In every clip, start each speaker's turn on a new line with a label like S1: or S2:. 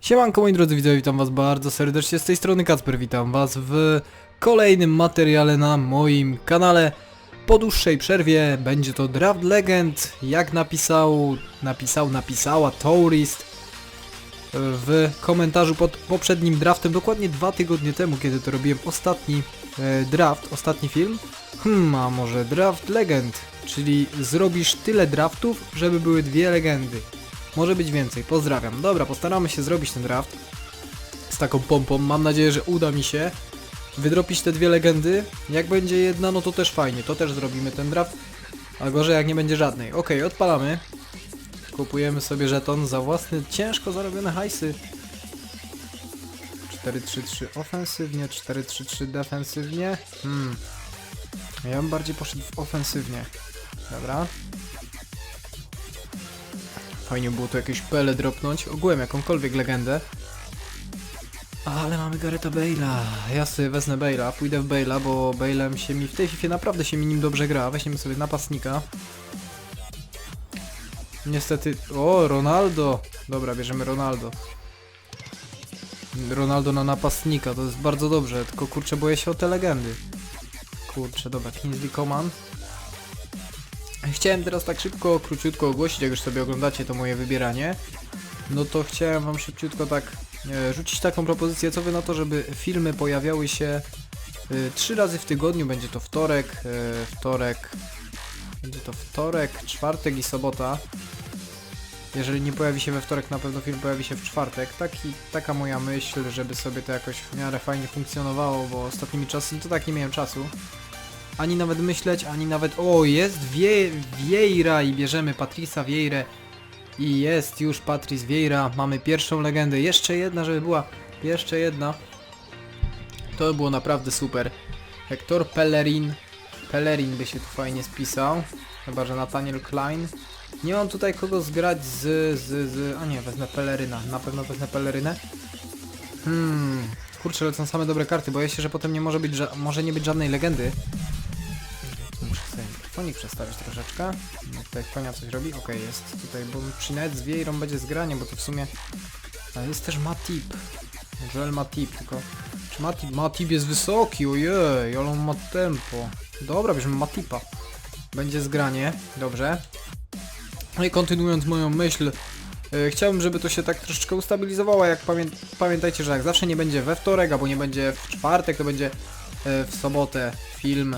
S1: Siemanko moi drodzy widzowie, witam was bardzo serdecznie, z tej strony Kacper, witam was w kolejnym materiale na moim kanale. Po dłuższej przerwie będzie to Draft Legend, jak napisał, napisał, napisała Tourist w komentarzu pod poprzednim draftem, dokładnie dwa tygodnie temu, kiedy to robiłem ostatni e, draft, ostatni film. Hmm, a może Draft Legend, czyli zrobisz tyle draftów, żeby były dwie legendy. Może być więcej, pozdrawiam. Dobra, postaramy się zrobić ten draft z taką pompą. Mam nadzieję, że uda mi się wydropić te dwie legendy. Jak będzie jedna, no to też fajnie, to też zrobimy ten draft. A gorzej jak nie będzie żadnej. Ok, odpalamy. Kupujemy sobie żeton za własne ciężko zarobione hajsy. 4-3-3 ofensywnie, 4-3-3 defensywnie. Hmm. Ja bym bardziej poszedł w ofensywnie. Dobra. Fajnie było tu jakieś pele dropnąć, ogółem jakąkolwiek legendę. Ale mamy Gareta Bale'a. Ja sobie wezmę Bale'a, pójdę w Bale'a, bo Bale'em się mi w tej FIFA naprawdę się mi nim dobrze gra. Weźmiemy sobie napastnika. Niestety... O, Ronaldo! Dobra, bierzemy Ronaldo. Ronaldo na napastnika, to jest bardzo dobrze, tylko kurczę boję się o te legendy. Kurczę, dobra, Kingsley Coman. Chciałem teraz tak szybko, króciutko ogłosić, jak już sobie oglądacie to moje wybieranie. No to chciałem wam szybciutko tak e, rzucić taką propozycję, co wy na to, żeby filmy pojawiały się e, trzy razy w tygodniu, będzie to wtorek, e, wtorek, będzie to wtorek, czwartek i sobota. Jeżeli nie pojawi się we wtorek, na pewno film pojawi się w czwartek. Taki, taka moja myśl, żeby sobie to jakoś w miarę fajnie funkcjonowało, bo ostatnimi czasy to tak nie miałem czasu ani nawet myśleć, ani nawet... O, jest Wie Vieira i bierzemy Patrisa Vieirę. I jest już Patrice Vieira. Mamy pierwszą legendę. Jeszcze jedna, żeby była. Jeszcze jedna. To by było naprawdę super. Hector Pellerin. Pellerin by się tu fajnie spisał. Chyba, że Nathaniel Klein. Nie mam tutaj kogo zgrać z, z, z... A nie, wezmę Pelleryna. Na pewno wezmę Pellerynę. Hmm... Kurczę, lecą same dobre karty. Boję się, że potem nie może być, może nie być żadnej legendy. Sobie mikrofonik przestawić troszeczkę. No, Tutaj konia coś robi? Okej, jest tutaj, bo przy nawet z Vieirą będzie zgranie, bo to w sumie... Ale jest też Matip. Joel Matip, tylko... Czy Matip? Matip jest wysoki, ojej, ale on ma tempo. Dobra, bierzemy Matipa. Będzie zgranie, dobrze. No i kontynuując moją myśl, e, chciałbym, żeby to się tak troszeczkę ustabilizowało, jak pamię pamiętajcie, że jak zawsze nie będzie we wtorek, albo nie będzie w czwartek, to będzie e, w sobotę film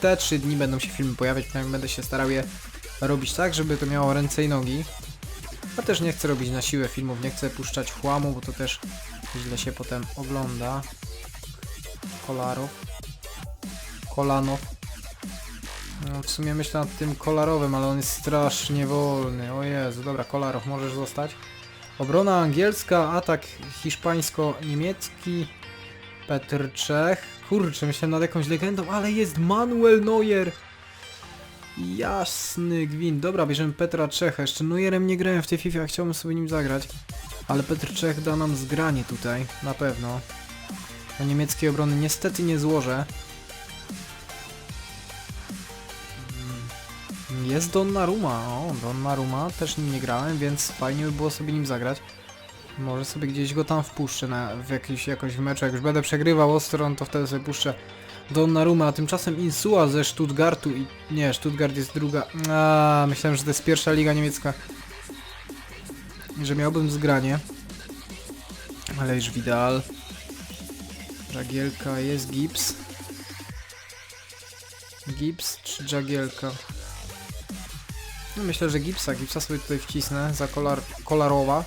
S1: te trzy dni będą się filmy pojawiać, przynajmniej będę się starał je robić tak, żeby to miało ręce i nogi. A też nie chcę robić na siłę filmów, nie chcę puszczać chłamu, bo to też źle się potem ogląda. Kolarow. Kolanow. No, w sumie myślę nad tym kolarowym, ale on jest strasznie wolny. O Jezu, dobra, Kolarow, możesz zostać. Obrona angielska, atak hiszpańsko-niemiecki. Petr Czech. Kurczę, myślałem nad jakąś legendą, ale jest Manuel Neuer. Jasny gwint. Dobra, bierzemy Petra Czecha. Jeszcze Neuerem nie grałem w tej FIFA, chciałbym sobie nim zagrać. Ale Petr Czech da nam zgranie tutaj, na pewno. Do niemieckiej obrony niestety nie złożę. Mm, Jest Donnarumma. O, Donnarumma. Też nim nie grałem, więc fajnie by było sobie nim zagrać. Może sobie gdzieś go tam wpuszczę na, w jakiś, jakoś w meczu. Jak już będę przegrywał ostro, no to wtedy sobie puszczę Donnarumma, a tymczasem Insua ze Stuttgartu i... Nie, Stuttgart jest druga. A, myślałem, że to jest pierwsza liga niemiecka. Że miałbym zgranie. Ale już Vidal. Jagielka, jest Gibbs. Gibbs czy Jagielka? No myślę, że Gipsa. Gipsa sobie tutaj wcisnę za kolar, Kolarowa.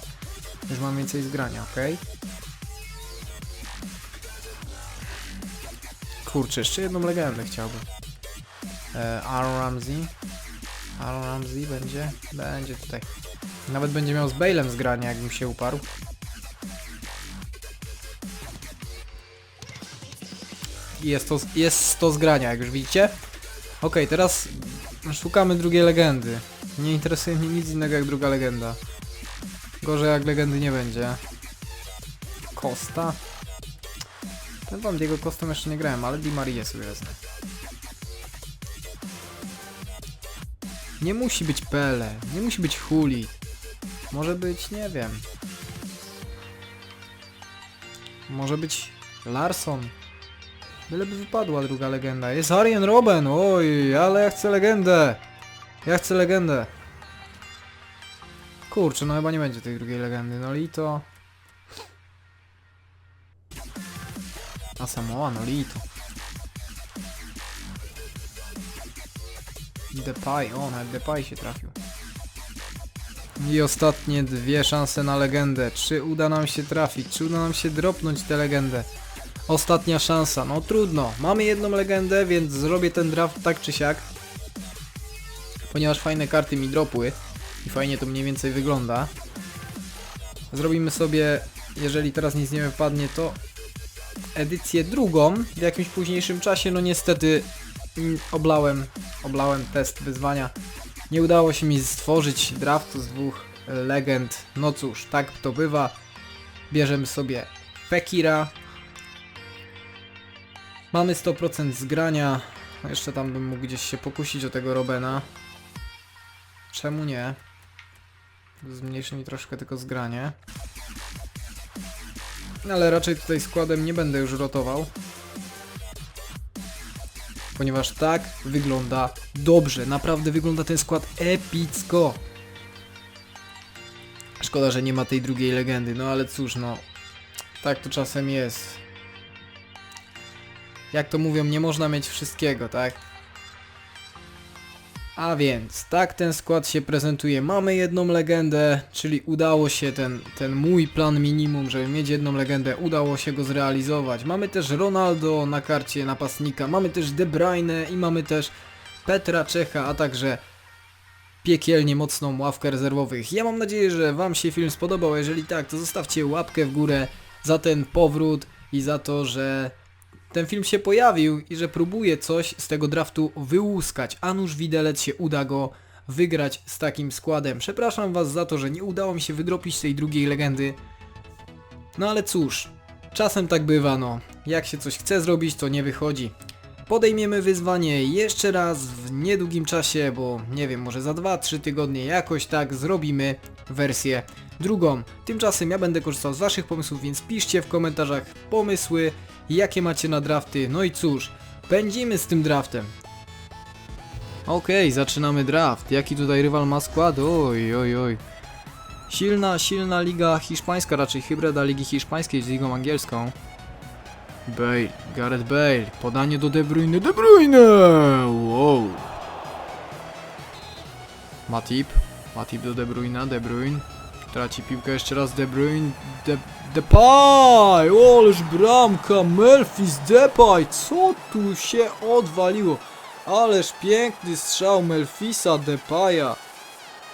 S1: Już mam więcej zgrania, ok? Kurczę, jeszcze jedną legendę chciałbym. E, Aaron Ramsey. Aaron Ramsey będzie? Będzie tutaj. Nawet będzie miał z Bale'em zgranie, jakbym się uparł. Jest to, jest to zgrania, jak już widzicie. Ok, teraz szukamy drugiej legendy. Nie interesuje mnie nic innego jak druga legenda. Gorzej jak legendy nie będzie. Costa. Ten wam Diego Costą jeszcze nie grałem, ale Di Maria sobie wezmę. Nie musi być Pele, nie musi być Huli. Może być, nie wiem. Może być Larson. Byleby wypadła druga legenda. Jest Arjen Robben! Oj, ale ja chcę legendę! Ja chcę legendę! Kurczę, no chyba nie będzie tej drugiej legendy. No Lito. A Samoa, no Lito. Depay, o, nawet Depay się trafił. I ostatnie dwie szanse na legendę. Czy uda nam się trafić? Czy uda nam się dropnąć tę legendę? Ostatnia szansa. No trudno. Mamy jedną legendę, więc zrobię ten draft tak czy siak. Ponieważ fajne karty mi dropły i fajnie to mniej więcej wygląda. Zrobimy sobie, jeżeli teraz nic nie wypadnie, to edycję drugą w jakimś późniejszym czasie. No niestety mm, oblałem, oblałem test wyzwania. Nie udało się mi stworzyć draftu z dwóch legend. No cóż, tak to bywa. Bierzemy sobie Fekira. Mamy 100% zgrania. Jeszcze tam bym mógł gdzieś się pokusić o tego Robena. Czemu nie? Zmniejszy mi troszkę tylko zgranie. Ale raczej tutaj składem nie będę już rotował. Ponieważ tak wygląda dobrze. Naprawdę wygląda ten skład epicko. Szkoda, że nie ma tej drugiej legendy. No ale cóż, no. Tak to czasem jest. Jak to mówią, nie można mieć wszystkiego, tak? A więc, tak ten skład się prezentuje. Mamy jedną legendę, czyli udało się ten, ten mój plan minimum, żeby mieć jedną legendę, udało się go zrealizować. Mamy też Ronaldo na karcie napastnika, mamy też De Bruyne i mamy też Petra Czecha, a także piekielnie mocną ławkę rezerwowych. Ja mam nadzieję, że Wam się film spodobał, jeżeli tak, to zostawcie łapkę w górę za ten powrót i za to, że ten film się pojawił i że próbuje coś z tego draftu wyłuskać, a nuż widelec się uda go wygrać z takim składem. Przepraszam was za to, że nie udało mi się wydropić tej drugiej legendy. No ale cóż, czasem tak bywa no. Jak się coś chce zrobić, to nie wychodzi. Podejmiemy wyzwanie jeszcze raz w niedługim czasie, bo nie wiem, może za 2-3 tygodnie jakoś tak zrobimy wersję drugą. Tymczasem ja będę korzystał z waszych pomysłów, więc piszcie w komentarzach pomysły, jakie macie na drafty. No i cóż, pędzimy z tym draftem. Okej, zaczynamy draft. Jaki tutaj rywal ma skład? Oj, oj, oj. Silna, silna liga hiszpańska, raczej hybryda ligi hiszpańskiej z ligą angielską. Bale, Gareth Bale, podanie do De Bruyne, De Bruyne! Wow. Matip, Matip do De Bruyne, De Bruyne. Traci piłkę jeszcze raz De Bruyne, De, Depay! Oleż bramka, Memphis Depay, co tu się odwaliło? Ależ piękny strzał Memphisa Depaya.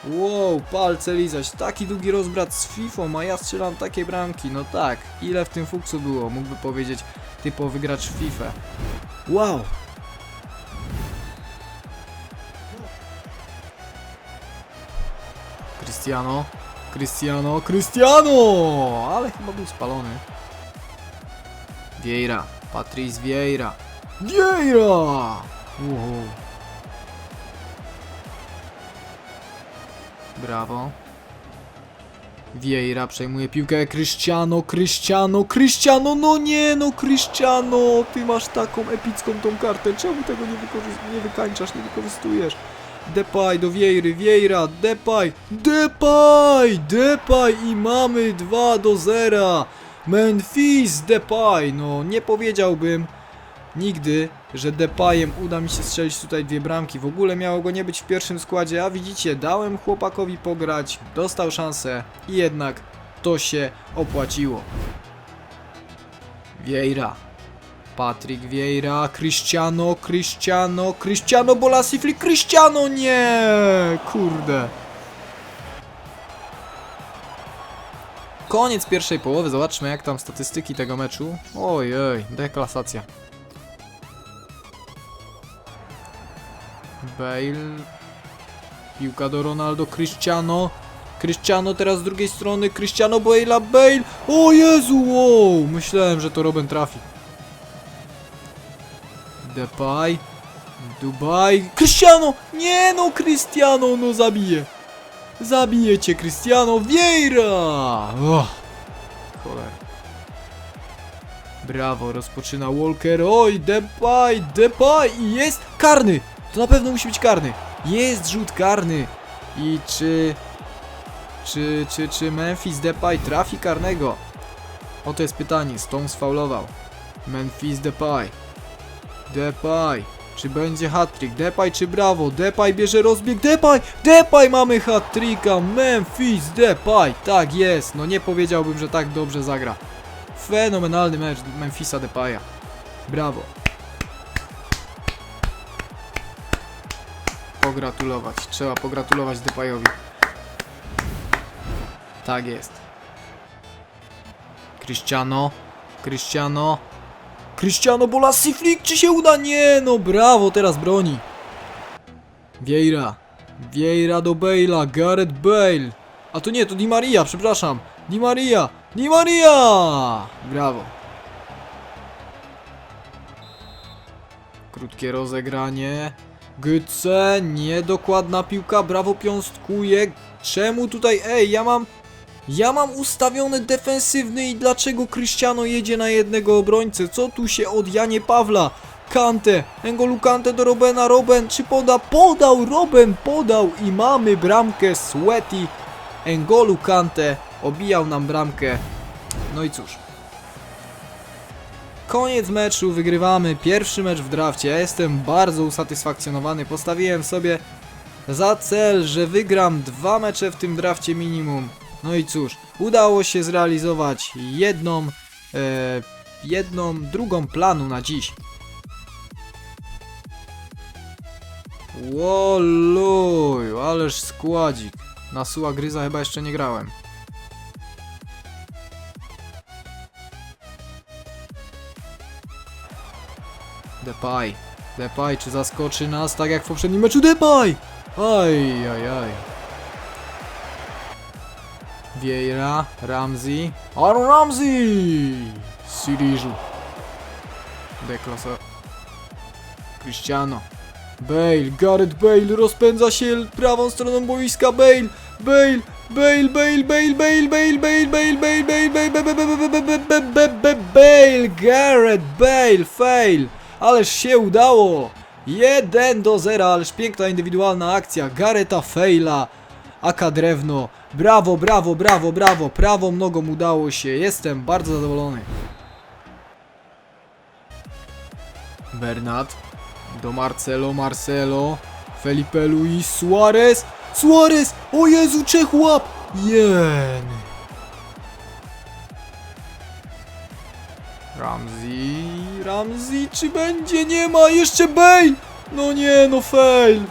S1: Wow, palce lizać. Taki długi rozbrat z FIFA, a ja strzelam takie bramki. No tak, ile w tym fuksu było, mógłby powiedzieć typowy gracz FIFA. Wow. Cristiano, Cristiano, Cristiano! Ale chyba był spalony. Vieira, Patrice Vieira. Vieira! Wow. Brawo. Vieira przejmuje piłkę. Cristiano, Cristiano, Cristiano, no nie, no Cristiano, ty masz taką epicką tą kartę, czemu tego nie, nie wykańczasz, nie wykorzystujesz? Depay do Vieiry, Vieira, Depay, Depay, Depay i mamy 2 do 0. Memphis Depay, no nie powiedziałbym nigdy, że Depayem uda mi się strzelić tutaj dwie bramki. W ogóle miało go nie być w pierwszym składzie, a widzicie, dałem chłopakowi pograć, dostał szansę i jednak to się opłaciło. Vieira. Patryk Vieira, Cristiano, Cristiano, Cristiano Bolasifli, Cristiano, nie! Kurde. Koniec pierwszej połowy, zobaczmy jak tam statystyki tego meczu. Ojej, deklasacja. Bale. Piłka do Ronaldo, Cristiano. Cristiano teraz z drugiej strony, Cristiano Bale'a, Bale. O Jezu, wow! Myślałem, że to Robin trafi. Depay. Dubaj. Cristiano! Nie no, Cristiano, no zabije. Zabije cię, Cristiano Vieira! Oh, cholera. Brawo, rozpoczyna Walker. Oj, Depay, Depay i jest karny. To na pewno musi być karny. Jest rzut karny. I czy... Czy, czy, czy Memphis Depay trafi karnego? Oto jest pytanie. Stone sfaulował. Memphis Depay. Depay. Czy będzie hat-trick? Depay czy Brawo? Depay bierze rozbieg. Depay! Depay mamy hat-tricka. Memphis Depay. Tak jest. No nie powiedziałbym, że tak dobrze zagra. Fenomenalny mecz Memphisa Depaya. Brawo. Pogratulować. Trzeba pogratulować Depayowi. Tak jest. Cristiano. Cristiano. Cristiano Bolassi flick, czy się uda? Nie, no brawo, teraz broni. Vieira. Vieira do Bale'a, Gareth Bale. A to nie, to Di Maria, przepraszam. Di Maria, Di Maria! Brawo. Krótkie rozegranie. Gyce, niedokładna piłka, brawo piąstkuje. Czemu tutaj, ej, ja mam ja mam ustawiony defensywny i dlaczego Cristiano jedzie na jednego obrońcę? Co tu się od Janie Pawla? Kante, Engolu Kante do Robena, Roben, czy poda? Podał, Roben podał i mamy bramkę Sweaty. Engolu Kante obijał nam bramkę. No i cóż. Koniec meczu, wygrywamy pierwszy mecz w drafcie. Ja jestem bardzo usatysfakcjonowany. Postawiłem sobie za cel, że wygram dwa mecze w tym drafcie minimum. No i cóż, udało się zrealizować jedną, e, jedną, drugą planu na dziś. Łoluj, ależ składzik. Na Suła Gryza chyba jeszcze nie grałem. Depay. Depay, czy zaskoczy nas tak jak w poprzednim meczu? Depay! Aj, aj, aj. Vieira, Ramsey. Aaron Ramsey! Siriżu. Deklasa. Cristiano. Bale, Gareth Bale rozpędza się prawą stroną boiska. Bale, Bale, Bale, Bale, Bale, Bale, Bale, Bale, Bale, Bale, Bale, Bale, Bale, Bale, Bale, Gareth Bale, fail. Ależ się udało. 1 do 0, ależ piękna indywidualna akcja Gareta Faila. Aka drewno. Brawo, brawo, brawo, brawo. Prawą nogą udało się. Jestem bardzo zadowolony. Bernat. Do Marcelo, Marcelo. Felipe Luis Suarez. Suarez! O Jezu, Czech łap! Jen. Ramsey, Ramsey, czy będzie? Nie ma, jeszcze Bale! No nie, no fail!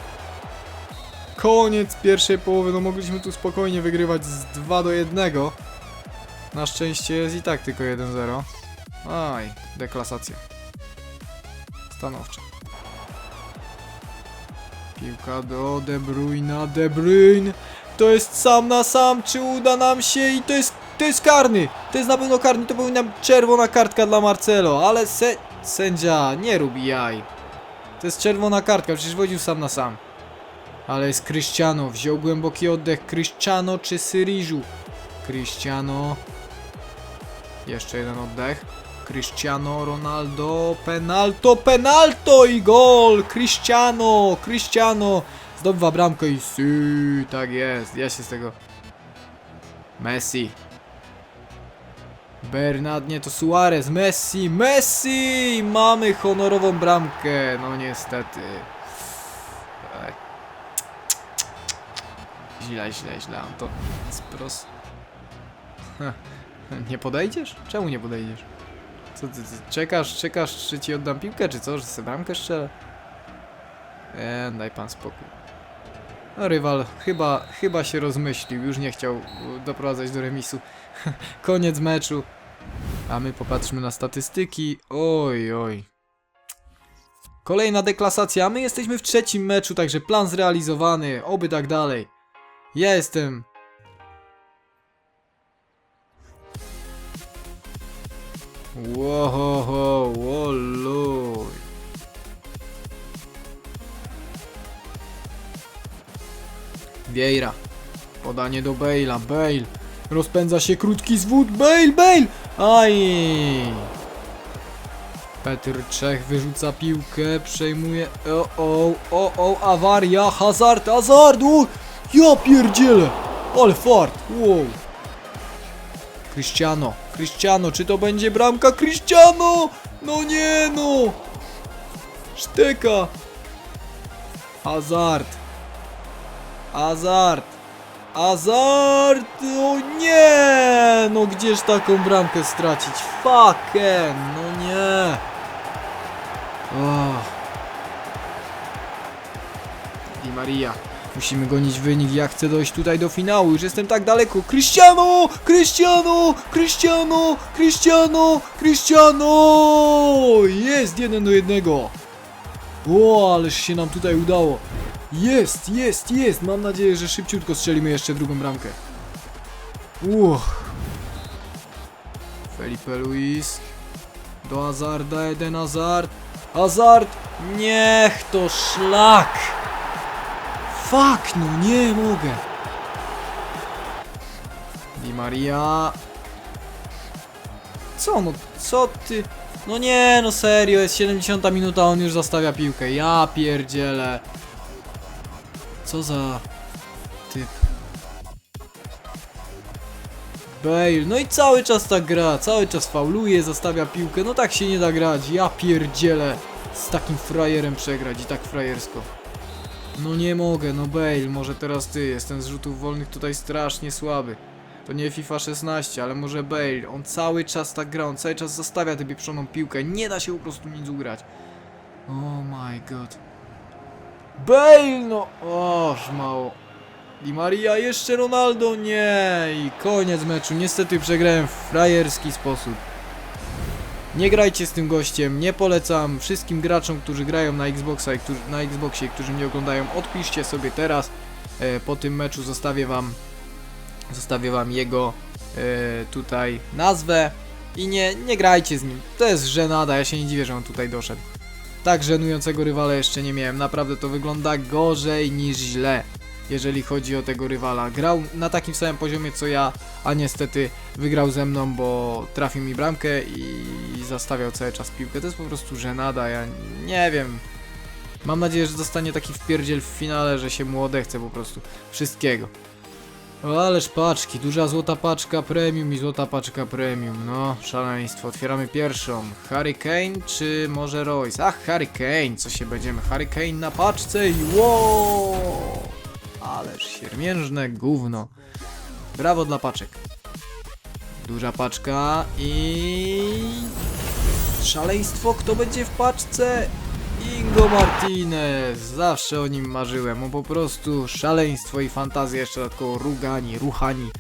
S1: Koniec pierwszej połowy, no mogliśmy tu spokojnie wygrywać z 2 do 1. Na szczęście jest i tak tylko 1-0. Aj, deklasacja. Stanowczo. Piłka do De Bruyna, De Bruyne. To jest sam na sam, czy uda nam się i to jest, to jest karny. To jest na pewno karny, to powinna być czerwona kartka dla Marcelo, ale se, sędzia nie robi jaj. To jest czerwona kartka, przecież wodził sam na sam. Ale jest Cristiano, wziął głęboki oddech. Cristiano czy Syriżu? Cristiano. Jeszcze jeden oddech. Cristiano Ronaldo, penalto, penalto i gol! Cristiano, Cristiano zdobywa bramkę i sy, tak jest, ja się z tego. Messi. Bernat, nie to Suarez, Messi, Messi! Mamy honorową bramkę, no niestety. Źle, źle, źle, to spros... Heh. Nie podejdziesz? Czemu nie podejdziesz? Co ty, ty czekasz, czekasz, czy ci oddam piłkę, czy co, że sobie bramkę strzelę? Eee, daj pan spokój. No rywal chyba, chyba się rozmyślił, już nie chciał doprowadzać do remisu. Koniec meczu. A my popatrzmy na statystyki. Oj, oj. Kolejna deklasacja, a my jesteśmy w trzecim meczu, także plan zrealizowany, oby tak dalej. Ja jestem Łohoho, woluj. Vieira. Podanie do Bale'a. Bale. Rozpędza się krótki zwód. Bale, Bale! Aj! Petr Czech wyrzuca piłkę, przejmuje. O, o, o, o, awaria, hazard, hazard! Ja pierdzielę! Ale fart! Wow! Cristiano, Cristiano, czy to będzie bramka? Cristiano! No nie no! Szteka! Hazard! Hazard! Hazard! O nie! No gdzież taką bramkę stracić? Fucken! No nie! Oh. Di Maria. Musimy gonić wynik, ja chcę dojść tutaj do finału, już jestem tak daleko. Cristiano! Cristiano! Cristiano! Cristiano! Cristiano! Jest jeden do jednego. O, ależ się nam tutaj udało. Jest, jest, jest. Mam nadzieję, że szybciutko strzelimy jeszcze drugą bramkę. Uch. Felipe Luis. Do Hazarda, Eden Hazard. Hazard! Niech to szlak! Fuck, no nie mogę. Di Maria. Co no, co ty? No nie, no serio, jest 70 minuta, on już zostawia piłkę. Ja pierdzielę. Co za typ. Bale, no i cały czas tak gra, cały czas fauluje, zostawia piłkę, no tak się nie da grać, ja pierdzielę z takim frajerem przegrać i tak frajersko. No nie mogę, no Bale, może teraz ty, jestem z rzutów wolnych tutaj strasznie słaby. To nie FIFA 16, ale może Bale, on cały czas tak gra, on cały czas zostawia tę pieprzoną piłkę, nie da się po prostu nic ugrać. Oh my god. Bale, no! Oż mało. Di Maria, jeszcze Ronaldo, nie! I koniec meczu. Niestety przegrałem w frajerski sposób. Nie grajcie z tym gościem, nie polecam wszystkim graczom, którzy grają na Xboxa i którzy, na Xboxie, którzy mnie oglądają, odpiszcie sobie teraz. E, po tym meczu zostawię wam zostawię wam jego e, tutaj nazwę i nie, nie grajcie z nim. To jest żenada, ja się nie dziwię, że on tutaj doszedł. Tak żenującego rywala jeszcze nie miałem. Naprawdę to wygląda gorzej niż źle, jeżeli chodzi o tego rywala. Grał na takim samym poziomie co ja, a niestety wygrał ze mną, bo trafił mi bramkę i zastawiał cały czas piłkę. To jest po prostu żenada, ja nie wiem. Mam nadzieję, że dostanie taki wpierdziel w finale, że się mu odechce po prostu wszystkiego. Ależ paczki, duża złota paczka premium i złota paczka premium. No, szaleństwo. Otwieramy pierwszą. Harry Kane czy może Royce? Ach, Harry Kane, co się będziemy? Harry Kane na paczce i wow! Ależ siermiężne gówno. Brawo dla paczek. Duża paczka i... Szaleństwo, kto będzie w paczce? Ingo Martinez, zawsze o nim marzyłem, o po prostu szaleństwo i fantazja, jeszcze dodatkowo rugani, ruchani.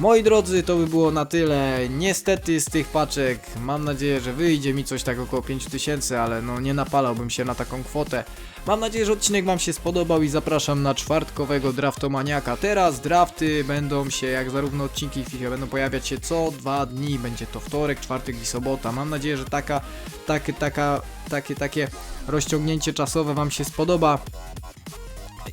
S1: Moi drodzy, to by było na tyle. Niestety z tych paczek mam nadzieję, że wyjdzie mi coś tak około 5000, ale no nie napalałbym się na taką kwotę. Mam nadzieję, że odcinek Wam się spodobał i zapraszam na czwartkowego draftomaniaka. Teraz drafty będą się, jak zarówno odcinki FIFA będą pojawiać się co dwa dni. Będzie to wtorek, czwartek i sobota. Mam nadzieję, że taka, takie, taka, takie, takie rozciągnięcie czasowe Wam się spodoba.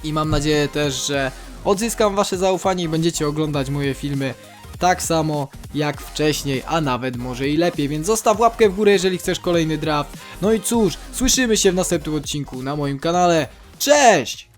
S1: I mam nadzieję też, że odzyskam Wasze zaufanie i będziecie oglądać moje filmy tak samo jak wcześniej, a nawet może i lepiej, więc zostaw łapkę w górę, jeżeli chcesz kolejny draft. No i cóż, słyszymy się w następnym odcinku na moim kanale. Cześć!